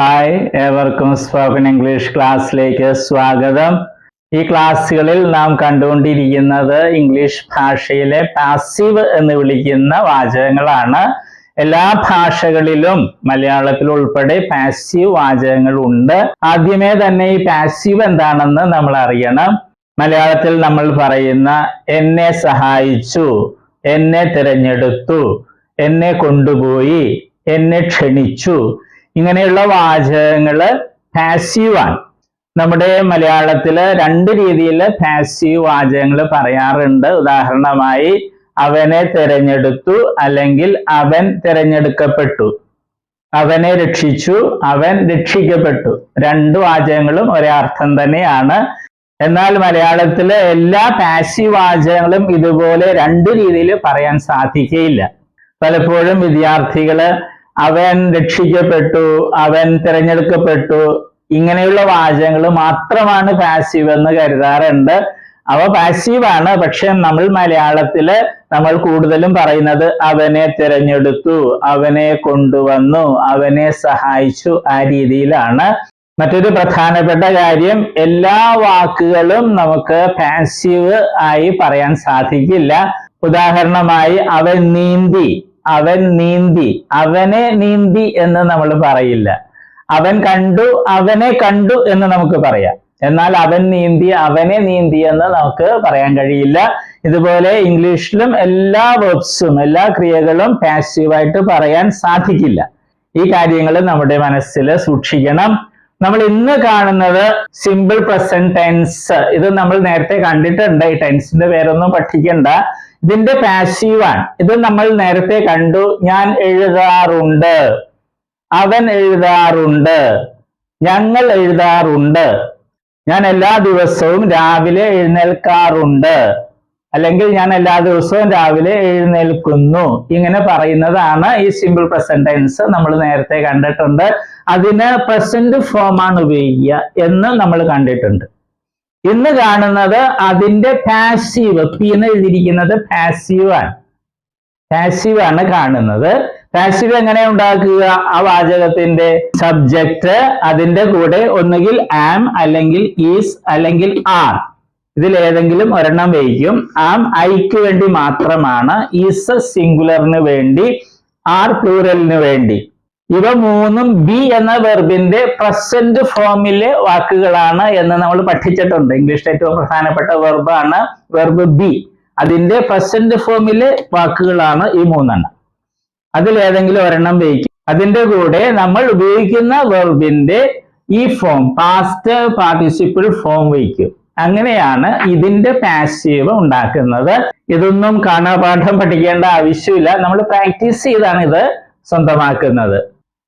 Hi ഏവർക്കും spoken English ക്ലാസ്സിലേക്ക് സ്വാഗതം. ഈ ക്ലാസ്സുകളിൽ നാം കണ്ടുകൊണ്ടിരിക്കുന്നത് ഇംഗ്ലീഷ് ഭാഷയിലെ പാസീവ് എന്ന് വിളിക്കുന്ന വാചകങ്ങളാണ്. എല്ലാ ഭാഷകളിലും മലയാളത്തിൽ ഉൾപ്പെടെ പാസീവ് വാചകങ്ങൾ ഉണ്ട്. ആദ്യമേ തന്നെ ഈ പാസീവ് എന്താണെന്ന് നമ്മൾ അറിയണം. മലയാളത്തിൽ നമ്മൾ പറയുന്ന എന്നെ സഹായിച്ചു എന്നെ തിരഞ്ഞെടുത്തു എന്നെ കൊണ്ടുപോയി എന്നെ ക്ഷണിച്ചു ഇങ്ങനെയുള്ള വാചകങ്ങൾ പാസീവ് ആണ്. നമ്മുടെ മലയാളത്തിൽ രണ്ട് രീതിയിൽ പാസീവ് വാചകങ്ങൾ പറയാറുണ്ട്. ഉദാഹരണമായി അവനെ തിരഞ്ഞെടുത്തു അല്ലെങ്കിൽ അവൻ തിരഞ്ഞെടുക്കപ്പെട്ടു. അവനെ രക്ഷിച്ചു അവൻ രക്ഷിക്കപ്പെട്ടു. രണ്ട് വാചകങ്ങളും ഒരേ അർത്ഥം തന്നെയാണ്. എന്നാൽ മലയാളത്തിലെ എല്ലാ പാസീവ് വാചകങ്ങളും ഇതുപോലെ രണ്ട് രീതിയിൽ പറയാൻ സാധിക്കുകയില്ല പലപ്പോഴും വിദ്യാർത്ഥികൾ അവൻ രക്ഷിക്കപ്പെട്ടു അവൻ തിരഞ്ഞെടുക്കപ്പെട്ടു. ഇങ്ങനെയുള്ള വാചകങ്ങൾ മാത്രമാണ് പാസീവ് എന്ന് കരുതാറുണ്ട്. അവ പാസീവാണ് പക്ഷെ നമ്മൾ മലയാളത്തിൽ നമ്മൾ കൂടുതലും പറയുന്നത് അവനെ തിരഞ്ഞെടുത്തു അവനെ കൊണ്ടുവന്നു അവനെ സഹായിച്ചു ആ രീതിയിലാണ്. മറ്റൊരു പ്രധാനപ്പെട്ട കാര്യം എല്ലാ വാക്കുകളും നമുക്ക് പാസീവ് ആയി പറയാൻ സാധിക്കില്ല. ഉദാഹരണമായി അവൻ നീന്തി. അവൻ നീന്തി അവനെ നീന്തി എന്ന് നമ്മൾ പറയില്ല. അവൻ കണ്ടു അവനെ കണ്ടു എന്ന് നമുക്ക് പറയാം. എന്നാൽ അവൻ നീന്തി അവനെ നീന്തി എന്ന് നമുക്ക് പറയാൻ കഴിയില്ല. ഇതുപോലെ ഇംഗ്ലീഷിലും എല്ലാ വേർബ്സും എല്ലാ ക്രിയകളും പാസീവായിട്ട് പറയാൻ സാധിക്കില്ല. ഈ കാര്യങ്ങൾ നമ്മുടെ മനസ്സിൽ സൂക്ഷിക്കണം. നമ്മൾ ഇന്ന് കാണുന്നത് സിമ്പിൾ പ്രസന്റ് ടെൻസ് ഇത് നമ്മൾ നേരത്തെ കണ്ടിട്ടുണ്ട്. ഈ ടെൻസിന്റെ പേരൊന്നും പഠിക്കണ്ട. ഇതിന്റെ പാസീവാണ് ഇത് നമ്മൾ നേരത്തെ കണ്ടു. ഞാൻ എഴുതാറുണ്ട്. അവൻ എഴുതാറുണ്ട്. ഞങ്ങൾ എഴുതാറുണ്ട്. ഞാൻ എല്ലാ ദിവസവും രാവിലെ എഴുന്നേൽക്കാറുണ്ട്. അല്ലെങ്കിൽ ഞാൻ എല്ലാ ദിവസവും രാവിലെ എഴുന്നേൽക്കുന്നു. ഇങ്ങനെ പറയുന്നതാണ് ഈ സിമ്പിൾ പ്രസന്റ് ടെൻസ് നമ്മൾ നേരത്തെ കണ്ടിട്ടുണ്ട്. അതിന് പ്രസന്റ് ഫോമാണ് ഉപയോഗിക്കുക എന്ന് നമ്മൾ കണ്ടിട്ടുണ്ട്. ഇന്ന് കാണുന്നത് അതിന്റെ പാസീവ് പി എന്ന് എഴുതിയിരിക്കുന്നത് പാസീവ് ആണ്. പാസീവ് ആണ് കാണുന്നത്. പാസീവ് എങ്ങനെ ഉണ്ടാക്കുക? ആ വാചകത്തിന്റെ സബ്ജക്റ്റ് അതിന്റെ കൂടെ ഒന്നുകിൽ ആം അല്ലെങ്കിൽ ഈസ് അല്ലെങ്കിൽ ആർ ഇതിൽ ഏതെങ്കിലും ഒരെണ്ണം വയ്ക്കും. ആം ഐക്ക് വേണ്ടി മാത്രമാണ് ഈസ് സിംഗുലറിന് വേണ്ടി ആർ പ്ലൂറലിന് വേണ്ടി. ഇവ മൂന്നും ബി എന്ന വെർബിന്റെ പ്രസന്റ് ഫോമിലെ വാക്കുകളാണ് എന്ന് നമ്മൾ പഠിച്ചിട്ടുണ്ട്. ഇംഗ്ലീഷിലെ ഏറ്റവും പ്രധാനപ്പെട്ട വെർബാണ് വെർബ് ബി അതിന്റെ പ്രസന്റ് ഫോമിലെ വാക്കുകളാണ് ഈ മൂന്നെണ്ണം. അതിൽ ഏതെങ്കിലും ഒരെണ്ണം വയ്ക്കും. അതിന്റെ കൂടെ നമ്മൾ ഉപയോഗിക്കുന്ന വെർബിന്റെ ഈ ഫോം പാസ്റ്റ് പാർട്ടിസിപ്പിൾ ഫോം വയ്ക്കും. അങ്ങനെയാണ് ഇതിന്റെ പാസീവ് ഉണ്ടാക്കുന്നത്. ഇതൊന്നും കാണാപാഠം പഠിക്കേണ്ട ആവശ്യമില്ല. നമ്മൾ പ്രാക്ടീസ് ചെയ്താണ് ഇത് സ്വന്തമാക്കുന്നത്.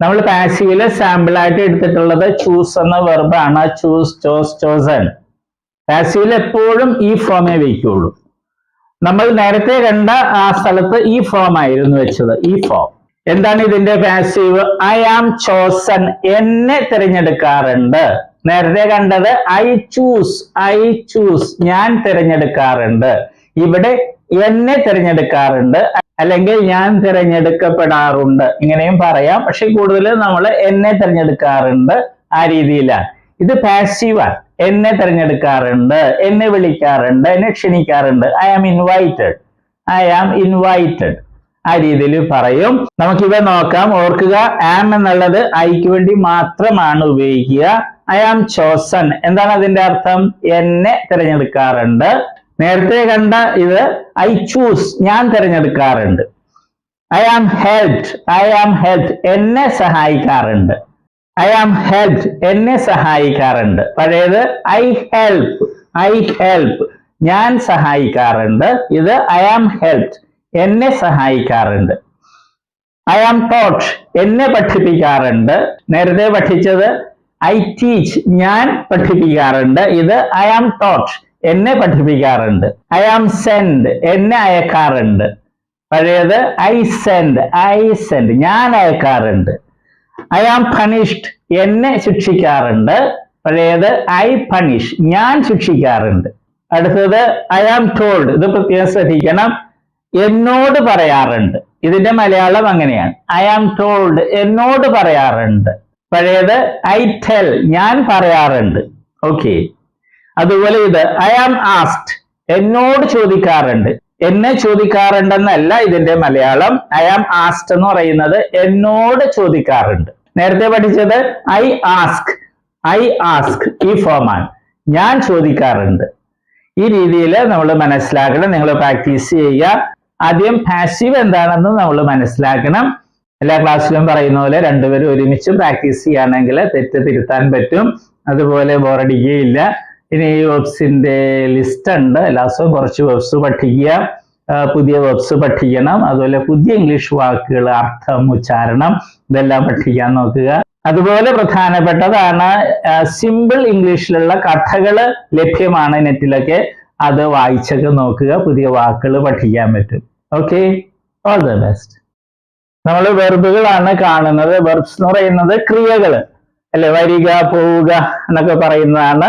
നമ്മൾ പാസീവിൽ സാമ്പിൾ ആയിട്ട് എടുത്തിട്ടുള്ളത് ചൂസ് എന്ന വെർബാണ് ചൂസ് ചോസ് ചോസൺ പാസീവിൽ എപ്പോഴും ഈ ഫോമേ വയ്ക്കുള്ളൂ. നമ്മൾ നേരത്തെ കണ്ട ആ സ്ഥലത്ത് ഈ ഫോം ആയിരുന്നു വെച്ചത്. ഈ ഫോം എന്താണ് ഇതിന്റെ പാസീവ് ഐ ആം ചോസൺ എന്നെ തിരഞ്ഞെടുക്കാറുണ്ട്. നേരത്തെ കണ്ടത് ഐ ചൂസ് ഐ ചൂസ് ഞാൻ തിരഞ്ഞെടുക്കാറുണ്ട്. ഇവിടെ എന്നെ തിരഞ്ഞെടുക്കാറുണ്ട്. അല്ലെങ്കിൽ ഞാൻ തിരഞ്ഞെടുക്കപ്പെടാറുണ്ട്. ഇങ്ങനെയും പറയാം. പക്ഷെ കൂടുതൽ നമ്മൾ എന്നെ തിരഞ്ഞെടുക്കാറുണ്ട് ആ രീതിയിലാണ്. ഇത് പാസീവാണ് എന്നെ തിരഞ്ഞെടുക്കാറുണ്ട് എന്നെ വിളിക്കാറുണ്ട് എന്നെ ക്ഷണിക്കാറുണ്ട്. I am invited I am invited ആ രീതിയിൽ പറയും. നമുക്കിവ നോക്കാം. ഓർക്കുക ആം എന്നുള്ളത് ഐക്ക് വേണ്ടി മാത്രമാണ് ഉപയോഗിക്കുക. ഐ ആം ചോസൺ എന്താണ് അതിന്റെ അർത്ഥം? എന്നെ തിരഞ്ഞെടുക്കാറുണ്ട്. നേരത്തെ കണ്ട ഇത് ഐ ചൂസ് ഞാൻ തിരഞ്ഞെടുക്കാറുണ്ട്. I am helped I am helped എന്നെ സഹായിക്കാറുണ്ട്. ഐ ആം ഹെൽപ്ഡ് എന്നെ സഹായിക്കാറുണ്ട്. പഴയത് ഐ ഹെൽപ് ഐ ഹെൽപ് ഞാൻ സഹായിക്കാറുണ്ട്. ഇത് ഐ ആം ഹെൽപ്ഡ് എന്നെ സഹായിക്കാറുണ്ട്. ഐ ആം ടോട്ട് എന്നെ പഠിപ്പിക്കാറുണ്ട്. നേരത്തെ പഠിച്ചത് ഐ ടീച്ച് ഞാൻ പഠിപ്പിക്കാറുണ്ട്. ഇത് ഐ ആം ടോട്ട് എന്നെ പഠിപ്പിക്കാറുണ്ട്. ഐ ആം സെൻഡ് എന്നെ അയക്കാറുണ്ട്. പഴയത് ഐ സെൻഡ് ഐ സെൻഡ് ഞാൻ അയക്കാറുണ്ട്. ഐ ആം പണിഷ്ഡ് എന്നെ ശിക്ഷിക്കാറുണ്ട്. പഴയത് ഐ പണിഷ് ഞാൻ ശിക്ഷിക്കാറുണ്ട്. അടുത്തത് ഐ ആം ടോൾഡ് ഇത് പ്രത്യേകം ശ്രദ്ധിക്കണം. എന്നോട് പറയാറുണ്ട്. ഇതിന്റെ മലയാളം അങ്ങനെയാണ്. ഐ ആം ടോൾഡ് എന്നോട് പറയാറുണ്ട്. പഴയത് ഐ ടെൽ ഞാൻ പറയാറുണ്ട്. ഓക്കെ അതുപോലെ ഇത് ഐ ആം ആസ്റ്റ് എന്നോട് ചോദിക്കാറുണ്ട്. എന്നെ ചോദിക്കാറുണ്ടെന്നല്ല ഇതിന്റെ മലയാളം. ഐ ആം ആസ്റ്റ് എന്ന് പറയുന്നത് എന്നോട് ചോദിക്കാറുണ്ട്. നേരത്തെ പഠിച്ചത് ഐ ആസ്ക് ഐ ആസ്ക് ഈ ഫോമാണ് ഞാൻ ചോദിക്കാറുണ്ട്. ഈ രീതിയിൽ നമ്മൾ മനസ്സിലാക്കണം നിങ്ങൾ പ്രാക്ടീസ് ചെയ്യുക. ആദ്യം പാസീവ് എന്താണെന്ന് നമ്മൾ മനസ്സിലാക്കണം. എല്ലാ ക്ലാസ്സിലും പറയുന്ന പോലെ രണ്ടുപേരും ഒരുമിച്ച് പ്രാക്ടീസ് ചെയ്യുകയാണെങ്കിൽ തെറ്റ് തിരുത്താൻ പറ്റും. അതുപോലെ ബോറടിക്കുകയില്ല ഇനി ഈ വെബ്സിന്റെ ലിസ്റ്റ് ഉണ്ട്. എല്ലാ ദിവസവും കുറച്ച് വെബ്സ് പഠിക്കുക പുതിയ വെബ്സ് പഠിക്കണം. അതുപോലെ പുതിയ ഇംഗ്ലീഷ് വാക്കുകൾ അർത്ഥം ഉച്ചാരണം ഇതെല്ലാം പഠിക്കാൻ നോക്കുക. അതുപോലെ പ്രധാനപ്പെട്ടതാണ് സിമ്പിൾ ഇംഗ്ലീഷിലുള്ള കഥകൾ ലഭ്യമാണ് നെറ്റിലൊക്കെ. അത് വായിച്ചൊക്കെ നോക്കുക. പുതിയ വാക്കുകൾ പഠിക്കാൻ പറ്റും. ഓക്കെ ഓൾ ദ ബെസ്റ്റ് നമ്മൾ വെർബുകളാണ് കാണുന്നത്. വെർബ്സ് എന്ന് പറയുന്നത് ക്രിയകൾ അല്ലെ? വരിക പോവുക എന്നൊക്കെ പറയുന്നതാണ്.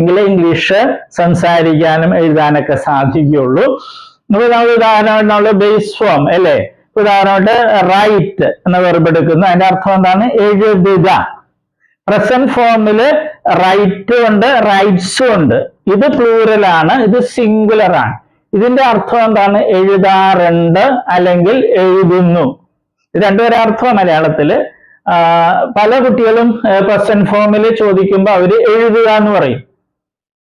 എങ്കിലേ ഇംഗ്ലീഷ് സംസാരിക്കാനും എഴുതാനൊക്കെ സാധിക്കുകയുള്ളൂ. നമ്മൾ നമ്മൾ ഉദാഹരണമായിട്ട് നമ്മൾ ബേസ് ഫോം അല്ലേ? ഉദാഹരണമായിട്ട് റൈറ്റ് എന്ന വെർബ് എടുക്കുന്നു. അതിന്റെ അർത്ഥം എന്താണ്? എഴുതുക. പ്രസന്റ് ഫോമിൽ റൈറ്റ് ഉണ്ട് റൈറ്റ്സും ഉണ്ട്. ഇത് പ്ലൂറൽ ആണ് ഇത് സിംഗുലർ ആണ്. ഇതിന്റെ അർത്ഥം എന്താണ്? എഴുതാറുണ്ട് അല്ലെങ്കിൽ എഴുതുന്നു. ഇത് രണ്ടുപേരെ അർത്ഥം മലയാളത്തിൽ. ആ, പല കുട്ടികളും പ്രസന്റ് ഫോമിൽ ചോദിക്കുമ്പോൾ അവർ എഴുതുക എന്ന് പറയും.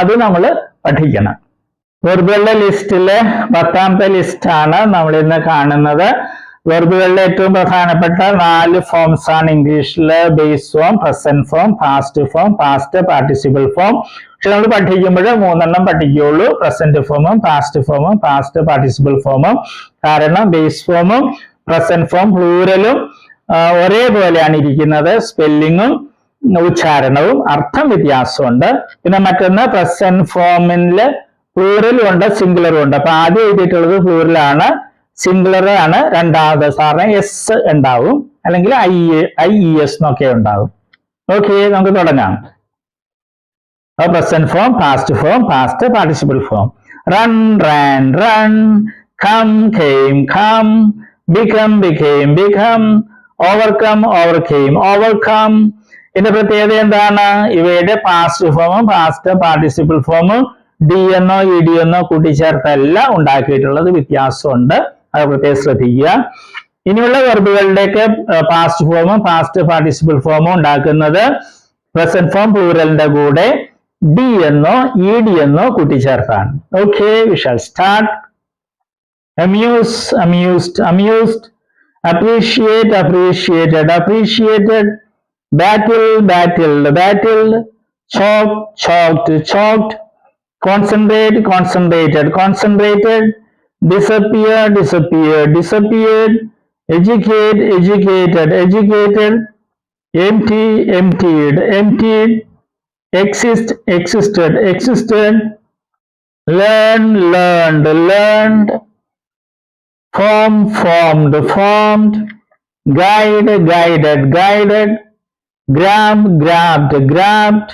അത് നമ്മൾ പഠിക്കണം. വെർബുകളുടെ ലിസ്റ്റിലെ പത്താമത്തെ ലിസ്റ്റാണ് നമ്മൾ ഇന്ന് കാണുന്നത്. വെർബുകളിലെ ഏറ്റവും പ്രധാനപ്പെട്ട നാല് ഫോംസ് ആണ് ഇംഗ്ലീഷിൽ base form present form past form past participle form. പക്ഷെ നമ്മൾ പഠിക്കുമ്പോൾ മൂന്നെണ്ണം പഠിക്കുകയുള്ളൂ. പ്രസന്റ് ഫോമും പാസ്റ്റ് ഫോമും പാസ്റ്റ് പാർട്ടിസിപ്പിൾ ഫോമും. കാരണം ബേസ് ഫോമും പ്രസന്റ് ഫോം പ്ലൂരലും ഒരേപോലെയാണ് ഇരിക്കുന്നത്. സ്പെല്ലിങ്ങും ഉച്ചാരണവും അർത്ഥം വ്യത്യാസമുണ്ട്. പിന്നെ മറ്റൊന്ന് പ്രസന്റ് ഫോമിൽ പ്ലൂറലും ഉണ്ട് സിംഗുലറും ഉണ്ട്. അപ്പൊ ആദ്യം എഴുതിയിട്ടുള്ളത് പ്ലൂറലാണ് സിംഗുലർ ആണ് രണ്ടാമത് സാറിന് എസ് ഉണ്ടാവും. അല്ലെങ്കിൽ ഐ ഐ ഇ എസ് എന്നൊക്കെ ഉണ്ടാവും. ഓക്കെ നമുക്ക് തുടങ്ങാം. Present form past form past participle form run ran run come came come become became become overcome overcame overcome ഇതിന്റെ പ്രത്യേകത എന്താണ്? ഇവയുടെ പാസ്റ്റ് ഫോമും പാസ്റ്റ് പാർട്ടിസിപ്പിൾ ഫോമും ഡി എന്നോ ഇ ഡി എന്നോ കൂട്ടിച്ചേർത്തല്ല ഉണ്ടാക്കിയിട്ടുള്ളത്. വ്യത്യാസമുണ്ട്. അത് പ്രത്യേകം ശ്രദ്ധിക്കുക. ഇനിയുള്ള വെർബുകളുടെയൊക്കെ പാസ്റ്റ് ഫോമും പാസ്റ്റ് പാർട്ടിസിപ്പിൾ ഫോമും ഉണ്ടാക്കുന്നത് പ്രസന്റ് ഫോം പ്ലൂറലിന്റെ കൂടെ ഡി എന്നോ ഇ ഡി എന്നോ കൂട്ടിച്ചേർത്താണ്. Okay we shall start amuse amused amused appreciate appreciated appreciated. Battle battled battled chalk chalked chalked concentrate concentrated concentrated disappear disappeared disappeared educate educated educated empty emptied emptied exist existed existed learn learned learned form formed formed guide guided guided grab grabbed grabbed.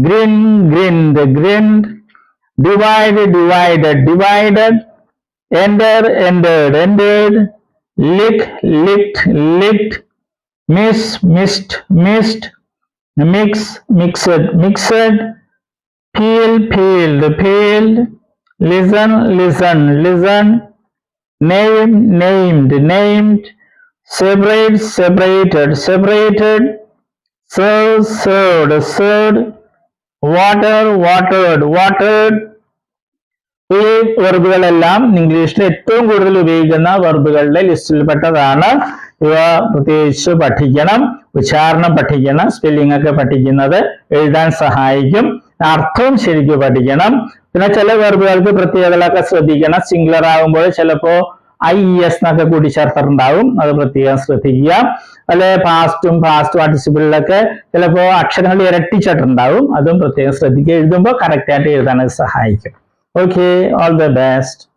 Grin grinned grinned. Divide divided divided. Enter entered entered lick licked licked. Miss missed missed. Mix mixed mixed. Peel peeled peeled. Listen listened listened name named named. Separate separated separated serve served served water watered watered ഈ വെർബുകളെല്ലാം ഇംഗ്ലീഷിൽ ഏറ്റവും കൂടുതൽ ഉപയോഗിക്കുന്ന വെർബുകളുടെ ലിസ്റ്റിൽപ്പെട്ടതാണ്. ഇവ പ്രത്യേകിച്ച് പഠിക്കണം ഉച്ചാരണം പഠിക്കണം സ്പെല്ലിംഗ് ഒക്കെ പഠിക്കുന്നത് എഴുതാൻ സഹായിക്കും അർത്ഥവും ശരിക്കും പഠിക്കണം. പിന്നെ ചില വെർബുകൾക്ക് പ്രത്യേകതകളൊക്കെ ശ്രദ്ധിക്കണം. സിംഗുലർ ആകുമ്പോൾ ചിലപ്പോ ഐ ഇ എസ് എന്നൊക്കെ കൂടി ചേർത്തിട്ടുണ്ടാവും അത് പ്രത്യേകം ശ്രദ്ധിക്കുക. അല്ലെ പാസ്റ്റും പാസ്റ്റ് പാർട്ടിസിപ്പിളിലൊക്കെ ചിലപ്പോൾ അക്ഷരങ്ങൾ ഇരട്ടിച്ചിട്ടുണ്ടാവും. അതും പ്രത്യേകം ശ്രദ്ധിക്കുക. എഴുതുമ്പോൾ കറക്റ്റ് ആയിട്ട് എഴുതാൻ സഹായിക്കും. Okay all the best